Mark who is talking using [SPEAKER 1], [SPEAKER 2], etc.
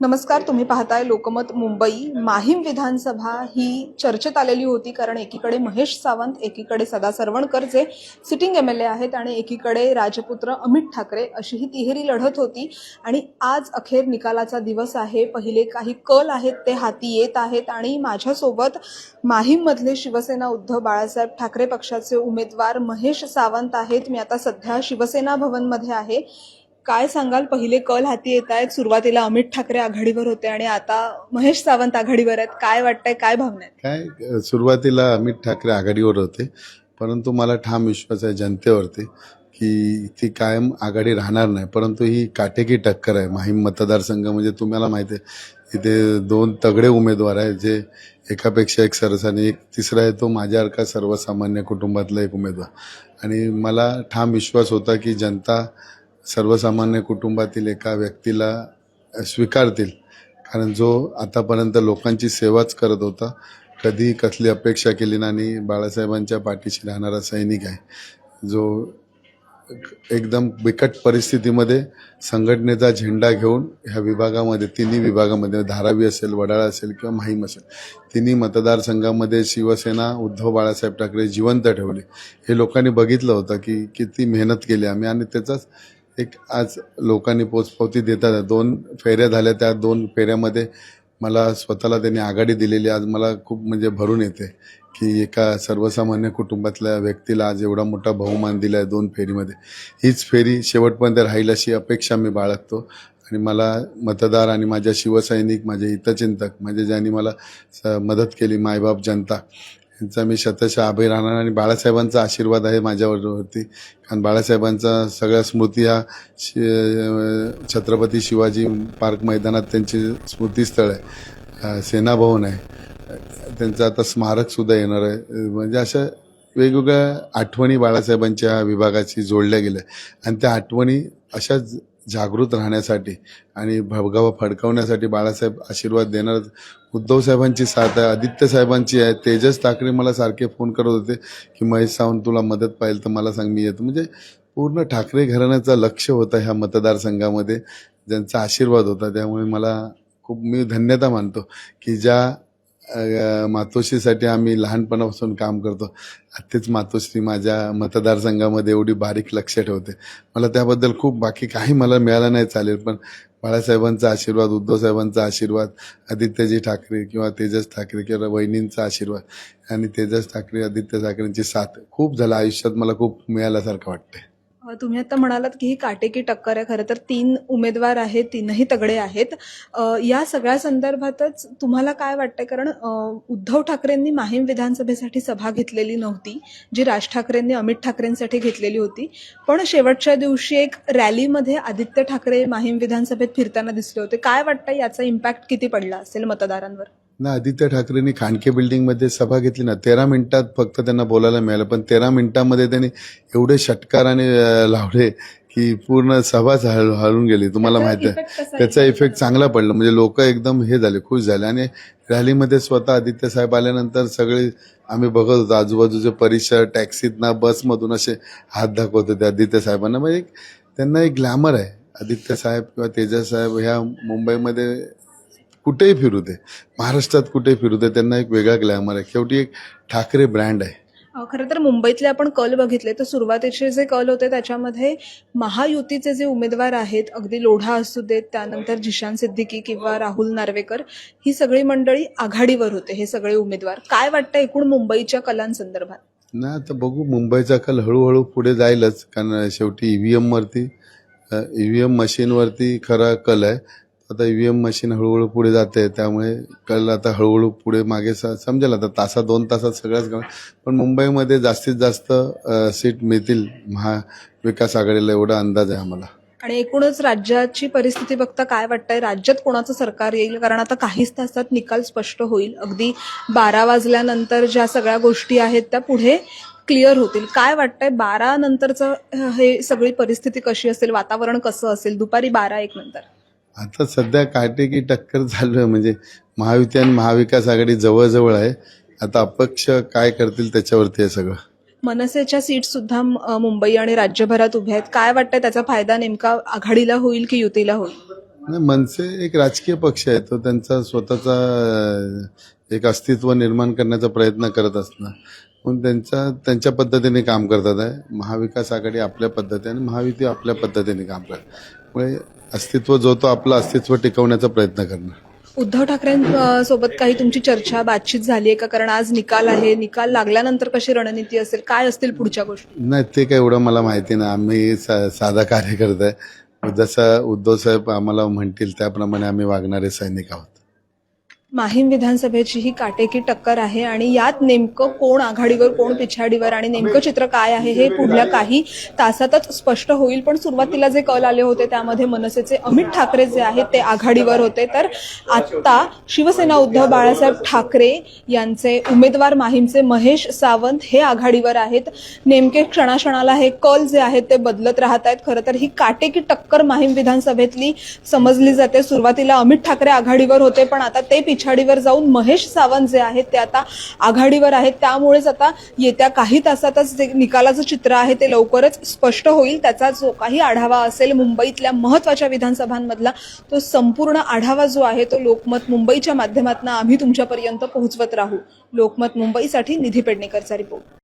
[SPEAKER 1] नमस्कार तुम्ही पाहताय लोकमत मुंबई. माहीम विधानसभा ही चर्चेत आलेली होती कारण एकीकडे महेश सावंत एकीकडे सदा सरवणकर जे सिटिंग एम एल ए आहेत आणि एकीकडे राजपुत्र अमित ठाकरे अशी ही तिहेरी लढत होती. आणि आज अखेर निकालाचा दिवस आहे. पहिले काही कल आहेत ते हाती येत आहेत आणि माझ्यासोबत माहीममधले शिवसेना उद्धव बाळासाहेब ठाकरे पक्षाचे उमेदवार महेश सावंत आहेत. मी आता सध्या शिवसेना भवनमध्ये आहे. काय सांगाल? पहिले कल हाती येत आहेत. सुरुवातीला अमित ठाकरे आघाडीवर होते आणि आता महेश सावंत आघाडीवर आहेत. काय वाटतंय? काय भावना आहेत?
[SPEAKER 2] काय सुरुवातीला अमित ठाकरे आघाडीवर होते. परंतु मला ठाम विश्वास आहे जनतेवरती की ती कायम आघाडी राहणार नाही. परंतु ही काटेकी टक्कर आहे. माहीम मतदारसंघ म्हणजे तुम्हाला माहिती आहे इथे दोन तगडे उमेदवार आहे जे एकापेक्षा एक सरस आणि एक तिसरा आहे तो माझ्यासारखा सर्वसामान्य कुटुंबातला एक उमेदवार. आणि मला ठाम विश्वास होता की जनता सर्वसामान्य कुटुंबातील एका व्यक्तीला स्वीकारतील. कारण जो आतापर्यंत लोकांची सेवाच करत होता कधी कसली अपेक्षा केली नाही आणि बाळासाहेबांच्या पाठीशी राहणारा सैनिक आहे. जो एकदम बिकट परिस्थितीमध्ये संघटनेचा झेंडा घेऊन ह्या विभागामध्ये तिन्ही विभागामध्ये धारावी असेल वडाळा असेल किंवा माहीम असेल तिन्ही मतदारसंघामध्ये शिवसेना उद्धव बाळासाहेब ठाकरे जिवंत ठेवले. हे लोकांनी बघितलं होतं की किती मेहनत केली आम्ही आणि त्याचाच एक आज लोकांनी पोचपावती देतात. दोन फेऱ्या झाल्या. त्या दोन फेऱ्यामध्ये मला स्वतःला त्यांनी आघाडी दिलेली. आज मला खूप म्हणजे भरून येते की एका सर्वसामान्य कुटुंबातल्या व्यक्तीला आज एवढा मोठा बहुमान दिला आहे दोन फेरीमध्ये. हीच फेरी शेवटपर्यंत राहील अशी अपेक्षा मी बाळगतो. आणि मला मतदार आणि माझ्या शिवसैनिक माझे हितचिंतक म्हणजे ज्यांनी मला स- मदत केली मायबाप जनता यांचा मी शतशः आभारी राहणार आणि बाळासाहेबांचा आशीर्वाद आहे माझ्यावरती. कारण बाळासाहेबांचा सगळ्या स्मृती हा शि- छत्रपती शिवाजी पार्क मैदानात त्यांची स्मृतीस्थळ आहे. सेनाभवन आहे. त्यांचं आता स्मारकसुद्धा येणार आहे. म्हणजे अशा वेगवेगळ्या आठवणी बाळासाहेबांच्या विभागाशी जोडल्या गेल्या. आणि त्या आठवणी अशाच जागृत राहण्यासाठी आणि भगवा फडकवण्यासाठी बाळासाहेब आशीर्वाद देणार. उद्धव साहेबांची साथ आहे आदित्य साहेबांची आहे. तेजस ठाकरे मला सारखे फोन करत होते की महेश सावंत तुला मदत पाहिजे तर मला सांग मी येतो. म्हणजे पूर्ण ठाकरे घराण्याचं लक्ष होता ह्या मतदारसंघामध्ये. ज्यांचा आशीर्वाद होता त्यामुळे मला खूप मी धन्यता मानतो की ज्या मातोश्रीसाठी आम्ही लहानपणापासून काम करतो. तेच मातोश्री माझ्या मतदारसंघामध्ये एवढी बारीक लक्ष ठेवते. मला त्याबद्दल खूप बाकी काही मला मिळालं नाही चालेल पण बाळासाहेबांचा आशीर्वाद उद्धव साहेबांचा आशीर्वाद आदित्यजी ठाकरे किंवा तेजस ठाकरे किंवा वहिनींचा आशीर्वाद आणि तेजस ठाकरे आदित्य ठाकरेंची साथ खूप झालं. आयुष्यात मला खूप मिळाल्यासारखं
[SPEAKER 1] वाटतं तुम्ही आता म्हणालात की ही काटेकी टक्कर आहे खरं तर तीन उमेदवार आहेत तीनही तगडे आहेत. या सगळ्या संदर्भातच तुम्हाला काय वाटतंय? कारण उद्धव ठाकरेंनी माहीम विधानसभेसाठी सभा घेतलेली नव्हती जी राज ठाकरेंनी अमित ठाकरेंसाठी घेतलेली होती. पण शेवटच्या दिवशी एक रॅलीमध्ये आदित्य ठाकरे माहीम विधानसभेत फिरताना दिसले होते. काय वाटतं याचा इम्पॅक्ट किती पडला असेल मतदारांवर?
[SPEAKER 2] ना आदित्य ठाकरेंनी खांडके बिल्डिंगमध्ये सभा घेतली ना तेरा मिनिटात फक्त त्यांना बोलायला मिळालं. पण तेरा मिनिटामध्ये त्यांनी एवढे षटकार आणि अं, लावले की पूर्ण सभाच हल हलून गेली. तुम्हाला माहिती आहे. त्याचा इफेक्ट चांगला पडला. म्हणजे लोक एकदम हे झाले खुश झाले. आणि रॅलीमध्ये स्वतः आदित्य साहेब आल्यानंतर सगळे आम्ही बघत होतो. आजूबाजूचे परिसर टॅक्सीतनं बसमधून असे हात दाखवत होते आदित्य साहेबांना. म्हणजे एक त्यांना एक ग्लॅमर आहे. आदित्य साहेब किंवा तेजस साहेब ह्या मुंबईमध्ये कुठेही फिरू दे. महाराष्ट्रात कुठेही फिरू दे. त्यांना एक वेगळा ग्लॅमर आहे. शेवटी एक ठाकरे ब्रँड आहे.
[SPEAKER 1] खरं तर मुंबईतले आपण कल बघितले तर सुरुवातीचे जे कल होते त्याच्यामध्ये महायुतीचे जे उमेदवार आहेत अगदी लोढा असू देत त्यानंतर जिशान सिद्दीकी किंवा राहुल नार्वेकर ही सगळी मंडळी आघाडीवर होते हे सगळे उमेदवार. काय वाटतं एकूण मुंबईच्या कलांसंदर्भात?
[SPEAKER 2] ना आता बघू. मुंबईचा कल हळूहळू पुढे जाईलच कारण शेवटी ईव्हीएम वरती ईव्हीएम मशीनवरती खरा कल आहे. आता ईव्हीएम मशीन हळूहळू पुढे जाते त्यामुळे कल आता हळूहळू पुढे मागे स- समजेल आता तासा दोन तासात सगळ्याच गाव पण मुंबईमध्ये जास्तीत जास्त अ, सीट मिळतील महाविकास आघाडीला एवढा अंदाज आहे आम्हाला.
[SPEAKER 1] आणि एकूणच राज्याची परिस्थिती बघता काय वाटतंय? राज्यात कोणाचं सरकार येईल? कारण आता काहीच तासात निकाल स्पष्ट होईल. अगदी बारा वाजल्यानंतर ज्या सगळ्या गोष्टी आहेत त्या पुढे क्लिअर होतील. काय वाटतंय? बारा नंतरचं अ, हे सगळी परिस्थिती कशी असेल? वातावरण कसं असेल? दुपारी बारा एक नंतर.
[SPEAKER 2] आता सध्या काटेकी टक्कर चालू आहे. म्हणजे महायुती आणि महाविकास आघाडी जवळजवळ आहे. आता अपक्ष काय करतील त्याच्यावरती आहे सगळं.
[SPEAKER 1] मनसेच्या सीट सुद्धा मुंबई आणि राज्यभरात उभ्या आहेत. काय वाटतंय त्याचा फायदा नेमका आघाडीला होईल की युतीला होईल?
[SPEAKER 2] नाही मनसे एक राजकीय पक्ष आहे. तो त्यांचा स्वतःचा एक अस्तित्व निर्माण करण्याचा प्रयत्न करत असणार. म्हणून त्यांच्या त्यांच्या पद्धतीने काम करतात. आहे महाविकास आघाडी आपल्या पद्धतीने आणि महायुती आपल्या पद्धतीने काम करतात. त्यामुळे अस्तित्व जो तो आपलं अस्तित्व टिकवण्याचा प्रयत्न करणार.
[SPEAKER 1] उद्धव ठाकरेंसोबत काही तुमची चर्चा बातचीत झाली आहे का? कारण आज निकाल आहे. निकाल लागल्यानंतर कशी रणनीती असेल? काय असतील पुढच्या गोष्टी?
[SPEAKER 2] नाही ते काय एवढं मला माहिती नाही. आम्ही सा साधा कार्यकर्ता आहे. जसं उद्धव साहेब आम्हाला म्हणतील त्याप्रमाणे आम्ही वागणारे सैनिक आहोत.
[SPEAKER 1] माहीम विधानसभेची ही काटेकी टक्कर आहे आणि यात नेमकं कोण आघाडीवर कोण पिछाडीवर आणि नेमकं चित्र काय आहे हे पुढल्या काही तासातच स्पष्ट होईल. पण सुरुवातीला जे कल आले होते त्यामध्ये मनसेचे अमित ठाकरे जे आहेत ते आघाडीवर होते. तर आत्ता शिवसेना उद्धव बाळासाहेब ठाकरे यांचे उमेदवार माहीमचे महेश सावंत हे आघाडीवर आहेत. नेमके क्षणाक्षणाला हे कल जे आहेत ते बदलत राहत आहेत. खरं तर ही काटेकी टक्कर माहीम विधानसभेतली समजली जाते. सुरुवातीला अमित ठाकरे आघाडीवर होते पण आता ते पिछाडीवर जाऊन महेश सावंत जे आहेत ते आता आघाडीवर आहेत. त्यामुळेच आता येत्या काही तासातच जे निकालाचं चित्र आहे ते लवकरच स्पष्ट होईल. त्याचा जो काही आढावा असेल मुंबईतल्या महत्त्वाच्या विधानसभांमधला तो संपूर्ण आढावा जो आहे तो लोकमत मुंबईच्या माध्यमातून आम्ही तुमच्यापर्यंत पोहोचवत राहू. लोकमत मुंबईसाठी निधी पेडणेकरचा रिपोर्ट.